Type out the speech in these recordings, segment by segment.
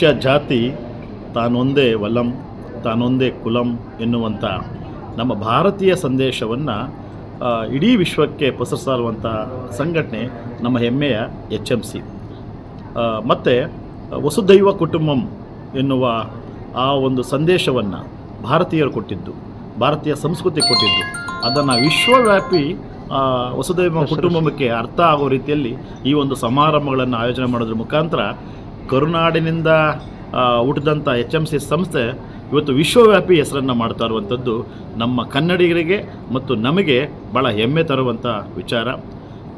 ಮನುಷ್ಯ ಜಾತಿ ತಾನೊಂದೇ ವಲಂ, ತಾನೊಂದೇ ಕುಲಂ ಎನ್ನುವಂಥ ನಮ್ಮ ಭಾರತೀಯ ಸಂದೇಶವನ್ನು ಇಡೀ ವಿಶ್ವಕ್ಕೆ ಪಸರಿಸಲುವಂಥ ಸಂಘಟನೆ ನಮ್ಮ ಹೆಮ್ಮೆಯ ಎಚ್ ಎಂ ಸಿ. ಮತ್ತು ವಸುದೈವ ಕುಟುಂಬಂ ಎನ್ನುವ ಆ ಒಂದು ಸಂದೇಶವನ್ನು ಭಾರತೀಯರು ಕೊಟ್ಟಿದ್ದು, ಭಾರತೀಯ ಸಂಸ್ಕೃತಿ ಕೊಟ್ಟಿದ್ದು. ಅದನ್ನು ವಿಶ್ವವ್ಯಾಪಿ ವಸುದೈವ ಕುಟುಂಬಕ್ಕೆ ಅರ್ಥ ಆಗೋ ರೀತಿಯಲ್ಲಿ ಈ ಒಂದು ಸಮಾರಂಭಗಳನ್ನು ಆಯೋಜನೆ ಮಾಡೋದ್ರ ಮುಖಾಂತರ ಕರುನಾಡಿನಿಂದ ಹುಟ್ಟಿದಂಥ ಎಚ್ ಎಂ ಸಿ ಸಂಸ್ಥೆ ಇವತ್ತು ವಿಶ್ವವ್ಯಾಪಿ ಹೆಸರನ್ನು ಮಾಡ್ತಾ ಇರುವಂಥದ್ದು ನಮ್ಮ ಕನ್ನಡಿಗರಿಗೆ ಮತ್ತು ನಮಗೆ ಭಾಳ ಹೆಮ್ಮೆ ತರುವಂಥ ವಿಚಾರ.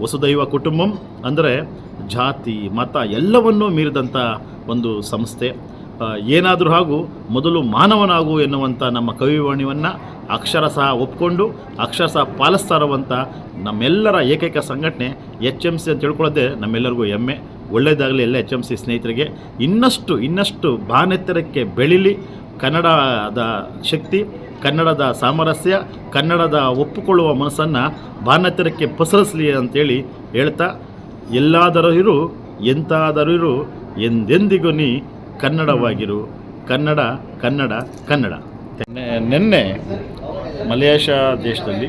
ವಸುದೈವ ಕುಟುಂಬಂ ಅಂದರೆ ಜಾತಿ, ಮತ ಎಲ್ಲವನ್ನೂ ಮೀರಿದಂಥ ಒಂದು ಸಂಸ್ಥೆ. ಏನಾದರೂ ಹಾಗೂ ಮೊದಲು ಮಾನವನಾಗು ಎನ್ನುವಂಥ ನಮ್ಮ ಕವಿವಾಣಿಯನ್ನು ಅಕ್ಷರಶಃ ಒಪ್ಕೊಂಡು ಅಕ್ಷರಶಃ ಪಾಲಿಸ್ತಾ ಇರುವಂಥ ನಮ್ಮೆಲ್ಲರ ಏಕೈಕ ಸಂಘಟನೆ ಎಚ್ ಎಂ ಸಿ ಅಂತ ತಿಳ್ಕೊಳ್ಳೋದೇ ನಮ್ಮೆಲ್ಲರಿಗೂ ಹೆಮ್ಮೆ. ಒಳ್ಳೆಯದಾಗಲಿ ಎಲ್ಲ ಎಚ್ ಎಂ ಸಿ ಸ್ನೇಹಿತರಿಗೆ. ಇನ್ನಷ್ಟು ಇನ್ನಷ್ಟು ಬಾನೆತ್ತರಕ್ಕೆ ಬೆಳೀಲಿ ಕನ್ನಡದ ಶಕ್ತಿ, ಕನ್ನಡದ ಸಾಮರಸ್ಯ, ಕನ್ನಡದ ಒಪ್ಪಿಕೊಳ್ಳುವ ಮನಸ್ಸನ್ನು ಬಾನೆತ್ತರಕ್ಕೆ ಪಸರಿಸಲಿ ಅಂತೇಳಿ ಹೇಳ್ತಾ, ಎಲ್ಲಾದರೂ ಇರು, ಎಂತಾದರೂ ಇರು, ಎಂದೆಂದಿಗೂ ನೀ ಕನ್ನಡವಾಗಿರು. ಕನ್ನಡ ಕನ್ನಡ ಕನ್ನಡ. ನಿನ್ನೆ- ಮಲೇಷ್ಯಾ ದೇಶದಲ್ಲಿ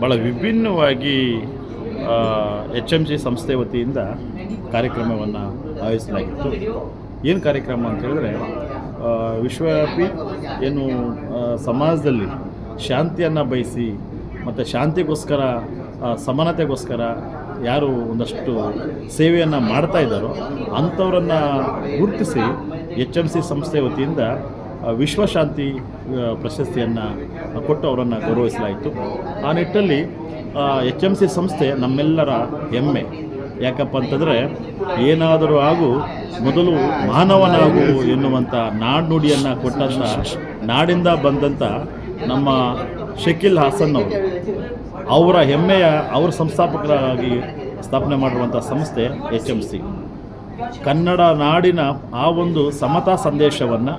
ಭಾಳ ವಿಭಿನ್ನವಾಗಿ ಎಚ್ ಎಂ ಜಿ ಸಂಸ್ಥೆ ವತಿಯಿಂದ ಕಾರ್ಯಕ್ರಮವನ್ನು ಆಯೋಜಿಸಲಾಗಿತ್ತು. ಏನು ಕಾರ್ಯಕ್ರಮ ಅಂತ ಹೇಳಿದ್ರೆ ವಿಶ್ವವ್ಯಾಪಿ ಏನು ಸಮಾಜದಲ್ಲಿ ಶಾಂತಿಯನ್ನು ಬಯಸಿ ಮತ್ತು ಶಾಂತಿಗೋಸ್ಕರ ಸಮಾನತೆಗೋಸ್ಕರ ಯಾರು ಒಂದಷ್ಟು ಸೇವೆಯನ್ನು ಮಾಡ್ತಾ ಇದ್ದಾರೋ ಅಂಥವರನ್ನು ಗುರುತಿಸಿ ಎಚ್ ಎಂ ಸಿ ಸಂಸ್ಥೆ ವತಿಯಿಂದ ವಿಶ್ವಶಾಂತಿ ಪ್ರಶಸ್ತಿಯನ್ನು ಕೊಟ್ಟು ಅವರನ್ನು ಗೌರವಿಸಲಾಯಿತು. ಆ ನಿಟ್ಟಲ್ಲಿ ಎಚ್ ಎಂ ಸಿ ಸಂಸ್ಥೆ ನಮ್ಮೆಲ್ಲರ ಹೆಮ್ಮೆ. ಯಾಕಪ್ಪ ಅಂತಂದರೆ, ಏನಾದರೂ ಆಗು, ಮೊದಲು ಮಾನವನಾಗು ಎನ್ನುವಂಥ ನಾಡ್ನುಡಿಯನ್ನು ಕೊಟ್ಟಂಥ ನಾಡಿಂದ ಬಂದಂಥ ನಮ್ಮ ಶಕೀಲ್ ಹಾಸನ್ ಅವರು, ಅವರ ಹೆಮ್ಮೆಯ, ಅವರ ಸಂಸ್ಥಾಪಕರಾಗಿ ಸ್ಥಾಪನೆ ಮಾಡಿರುವಂಥ ಸಂಸ್ಥೆ ಎಚ್ ಎಂ ಸಿ. ಕನ್ನಡ ನಾಡಿನ ಆ ಒಂದು ಸಮತಾ ಸಂದೇಶವನ್ನು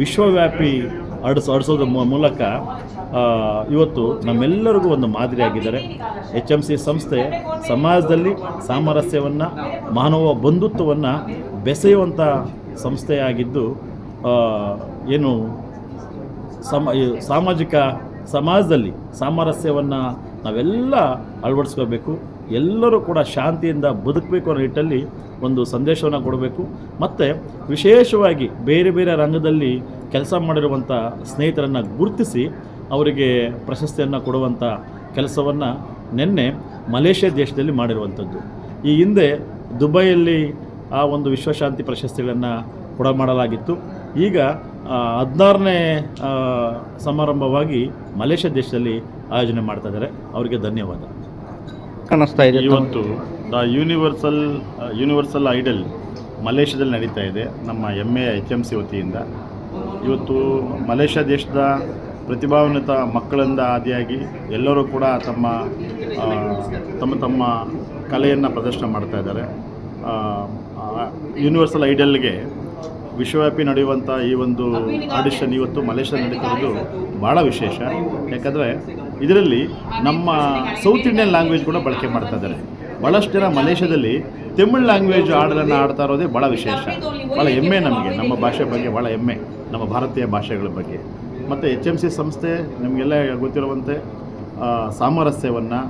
ವಿಶ್ವವ್ಯಾಪಿ ಹರಡಿಸ್ ಅಡಿಸೋದ್ರ ಮೂಲಕ ಇವತ್ತು ನಮ್ಮೆಲ್ಲರಿಗೂ ಒಂದು ಮಾದರಿಯಾಗಿದ್ದಾರೆ. ಎಚ್ ಎಂ ಸಿ ಸಂಸ್ಥೆ ಸಮಾಜದಲ್ಲಿ ಸಾಮರಸ್ಯವನ್ನು, ಮಾನವ ಬಂಧುತ್ವವನ್ನು ಬೆಸೆಯುವಂಥ ಸಂಸ್ಥೆಯಾಗಿದ್ದು ಏನು ಸಮ ಸಾಮಾಜಿಕ ಸಮಾಜದಲ್ಲಿ ಸಾಮರಸ್ಯವನ್ನು ನಾವೆಲ್ಲ ಅಳವಡಿಸ್ಕೋಬೇಕು ಎಲ್ಲರೂ ಕೂಡ ಶಾಂತಿಯಿಂದ ಬದುಕಬೇಕು ಅನ್ನೋ ನಿಟ್ಟಲ್ಲಿ ಒಂದು ಸಂದೇಶವನ್ನು ಕೊಡಬೇಕು. ಮತ್ತು ವಿಶೇಷವಾಗಿ ಬೇರೆ ಬೇರೆ ರಂಗದಲ್ಲಿ ಕೆಲಸ ಮಾಡಿರುವಂಥ ಸ್ನೇಹಿತರನ್ನು ಗುರುತಿಸಿ ಅವರಿಗೆ ಪ್ರಶಸ್ತಿಯನ್ನು ಕೊಡುವಂಥ ಕೆಲಸವನ್ನು ನಿನ್ನೆ ಮಲೇಷ್ಯಾ ದೇಶದಲ್ಲಿ ಮಾಡಿರುವಂಥದ್ದು ಈ ಹಿಂದೆ ದುಬೈಯಲ್ಲಿ ಆ ಒಂದು ವಿಶ್ವಶಾಂತಿ ಪ್ರಶಸ್ತಿಗಳನ್ನು ಕೊಡ ಮಾಡಲಾಗಿತ್ತು. ಈಗ ಹದಿನಾರನೇ ಸಮಾರಂಭವಾಗಿ ಮಲೇಷ್ಯಾ ದೇಶದಲ್ಲಿ ಆಯೋಜನೆ ಮಾಡ್ತಾ ಇದ್ದಾರೆ. ಅವರಿಗೆ ಧನ್ಯವಾದ. ಅನ್ನಿಸ್ತಾ ಇದೆ. ಇವತ್ತು ದ ಯೂನಿವರ್ಸಲ್ ಯೂನಿವರ್ಸಲ್ ಐಡಲ್ ಮಲೇಷ್ಯಾದಲ್ಲಿ ನಡೀತಾ ಇದೆ. ನಮ್ಮ ಹೆಮ್ಮೆಯ ಎಚ್ ಎಂ ಸಿ ವತಿಯಿಂದ. ಇವತ್ತು ಮಲೇಷ್ಯಾ ದೇಶದ ಪ್ರತಿಭಾನ್ವಿತ ಮಕ್ಕಳಿಂದ ಆದಿಯಾಗಿ ಎಲ್ಲರೂ ಕೂಡ ತಮ್ಮ ತಮ್ಮ ತಮ್ಮ ಕಲೆಯನ್ನು ಪ್ರದರ್ಶನ ಮಾಡ್ತಾ ಇದ್ದಾರೆ. ಯೂನಿವರ್ಸಲ್ ಐಡಲ್ಗೆ ವಿಶ್ವವ್ಯಾಪಿ ನಡೆಯುವಂಥ ಈ ಒಂದು ಆಡಿಷನ್ ಇವತ್ತು ಮಲೇಷ್ಯಾ ನಡೀತಿರೋದು ಭಾಳ ವಿಶೇಷ. ಯಾಕಂದರೆ ಇದರಲ್ಲಿ ನಮ್ಮ ಸೌತ್ ಇಂಡಿಯನ್ ಲ್ಯಾಂಗ್ವೇಜ್ ಕೂಡ ಬಳಕೆ ಮಾಡ್ತಾ ಇದ್ದಾರೆ. ಭಾಳಷ್ಟು ಜನ ಮಲೇಷ್ಯಾದಲ್ಲಿ ತಮಿಳ್ ಲ್ಯಾಂಗ್ವೇಜ್ ಹಾಡನ್ನು ಆಡ್ತಾ ಇರೋದೇ ಭಾಳ ವಿಶೇಷ. ಭಾಳ ಹೆಮ್ಮೆ ನಮಗೆ. ನಮ್ಮ ಭಾಷೆ ಬಗ್ಗೆ ಭಾಳ ಹೆಮ್ಮೆ. ನಮ್ಮ ಭಾರತೀಯ ಭಾಷೆಗಳ ಬಗ್ಗೆ. ಮತ್ತು ಎಚ್ ಎಂ ಸಿ ಸಂಸ್ಥೆ ನಿಮಗೆಲ್ಲ ಗೊತ್ತಿರುವಂತೆ ಸಾಮರಸ್ಯವನ್ನು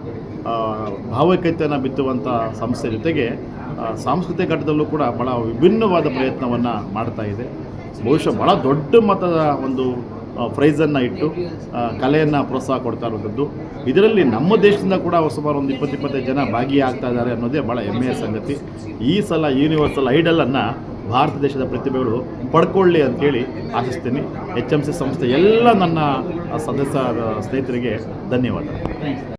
ಭಾವೈಕ್ಯತೆಯನ್ನು ಬಿತ್ತುವಂಥ ಸಂಸ್ಥೆ ಜೊತೆಗೆ ಸಾಂಸ್ಕೃತಿಕ ಘಟ್ಟದಲ್ಲೂ ಕೂಡ ಭಾಳ ವಿಭಿನ್ನವಾದ ಪ್ರಯತ್ನವನ್ನು ಮಾಡ್ತಾ ಇದೆ. ಬಹುಶಃ ಭಾಳ ದೊಡ್ಡ ಮತದ ಒಂದು ಪ್ರೈಸನ್ನು ಇಟ್ಟು ಕಲೆಯನ್ನು ಪ್ರೋತ್ಸಾಹ ಕೊಡ್ತಾ ಇರುವಂಥದ್ದು. ಇದರಲ್ಲಿ ನಮ್ಮ ದೇಶದಿಂದ ಕೂಡ ಸುಮಾರು ಒಂದು ಇಪ್ಪತ್ತು, ಇಪ್ಪತ್ತೈದು ಜನ ಭಾಗಿಯಾಗ್ತಾ ಇದ್ದಾರೆ ಅನ್ನೋದೇ ಭಾಳ ಹೆಮ್ಮೆಯ ಸಂಗತಿ. ಈ ಸಲ ಯೂನಿವರ್ಸಲ್ ಐಡಲನ್ನು ಭಾರತ ದೇಶದ ಪ್ರತಿಭೆಗಳು ಪಡ್ಕೊಳ್ಳಿ ಅಂತೇಳಿ ಆಶಿಸ್ತೀನಿ. ಎಚ್ ಎಂ ಸಿ ಸಂಸ್ಥೆ ಎಲ್ಲ ನನ್ನ ಸದಸ್ಯ, ಸ್ನೇಹಿತರಿಗೆ ಧನ್ಯವಾದ